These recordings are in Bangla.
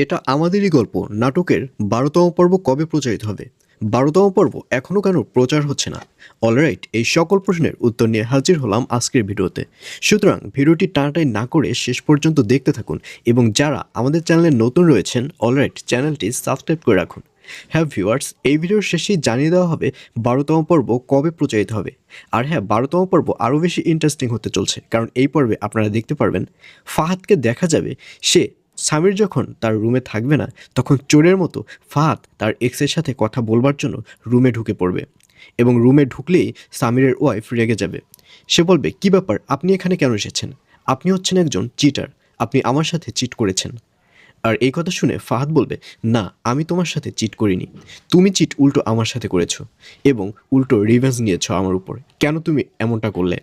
এটা আমাদেরই গল্প। নাটকের বারোতম পর্ব কবে প্রচারিত হবে? বারোতম পর্ব এখনও কেন প্রচার হচ্ছে না? অলরাইট, এই সকল প্রশ্নের উত্তর নিয়ে হাজির হলাম আজকের ভিডিওতে। সুতরাং ভিডিওটি টানাটাই না করে শেষ পর্যন্ত দেখতে থাকুন এবং যারা আমাদের চ্যানেলে নতুন রয়েছেন, অলরাইট চ্যানেলটি সাবস্ক্রাইব করে রাখুন। হ্যাঁ ভিউয়ার্স, এই ভিডিওর শেষেই জানিয়ে দেওয়া হবে বারোতম পর্ব কবে প্রচারিত হবে। আর হ্যাঁ বারোতম পর্ব আরও বেশি ইন্টারেস্টিং হতে চলছে, কারণ এই পর্বে আপনারা দেখতে পারবেন ফাহাদকে দেখা যাবে সে স্বামীর যখন তার রুমে থাকবে না, তখন চোরের মতো ফাহাদ তার এক্সের সাথে কথা বলবার জন্য রুমে ঢুকে পড়বে এবং রুমে ঢুকলেই সামিরের ওয়াইফ রেগে যাবে। সে বলবে, কি ব্যাপার? আপনি এখানে কেন এসেছেন? আপনি হচ্ছেন একজন চিটার আপনি আমার সাথে চিট করেছেন। আর এই কথা শুনে ফাহাদ বলবে, না, আমি তোমার সাথে চিট করিনি। তুমি চিট উল্টো আমার সাথে করেছ এবং উল্টো রিভেঞ্জ নিয়েছো আমার উপর। কেন তুমি এমনটা করলে?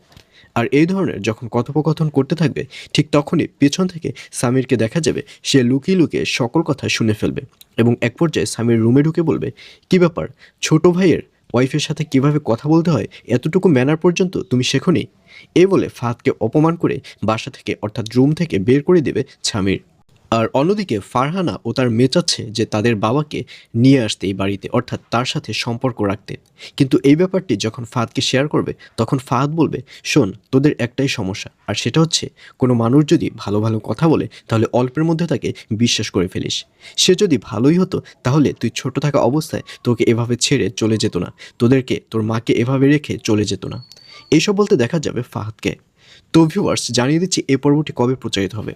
আর এই ধরনের যখন কথোপকথন করতে থাকবে, ঠিক তখনই পেছন থেকে সামিরকে দেখা যাবে, সে লুকিয়ে লুকিয়ে সকল কথা শুনে ফেলবে এবং এক পর্যায়ে সামির রুমে ঢুকে বলবে, কি ব্যাপার? ছোট ভাইয়ের ওয়াইফের সাথে কীভাবে কথা বলতে হয়? এতটুকু ম্যানার পর্যন্ত তুমি শেখোনি? এই বলে ফাহাদকে অপমান করে বাসা থেকে, অর্থাৎ রুম থেকে বের করে দেবে সামির। আর অন্যদিকে ফারহানা ও তার মেয়ে চাচ্ছে যে তাদের বাবাকে নিয়ে আসতে এই বাড়িতে, অর্থাৎ তার সাথে সম্পর্ক রাখতে। কিন্তু এই ব্যাপারটি যখন ফাহাদকে শেয়ার করবে, তখন ফাহাদ বলবে, শোন, তোদের একটাই সমস্যা। আর সেটা হচ্ছে, কোনো মানুষ যদি ভালো ভালো কথা বলে, তাহলে অল্পের মধ্যে তাকে বিশ্বাস করে ফেলিস। সে যদি ভালোই হতো, তাহলে তুই ছোট থাকা অবস্থায় তোকে এভাবে ছেড়ে চলে যেত না। তোদেরকে, তোর মাকে এভাবে রেখে চলে যেত না। এইসব বলতে দেখা যাবে ফাহাদকে। তো ভিউয়ার্স জানিয়ে দিচ্ছি এই পর্বটি কবে প্রচারিত হবে?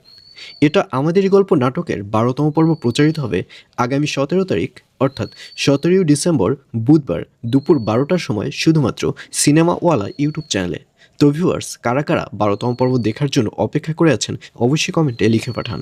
এটা আমাদের গল্প নাটকের বারোতম পর্ব প্রচারিত হবে আগামী সতেরো তারিখ, অর্থাৎ সতেরোই ডিসেম্বর বুধবার দুপুর বারোটার সময় শুধুমাত্র সিনেমাওয়ালা ইউটিউব চ্যানেলে। তো ভিউয়ার্স কারা কারা বারোতম পর্ব দেখার জন্য অপেক্ষা করে আছেন, অবশ্যই কমেন্টে লিখে পাঠান।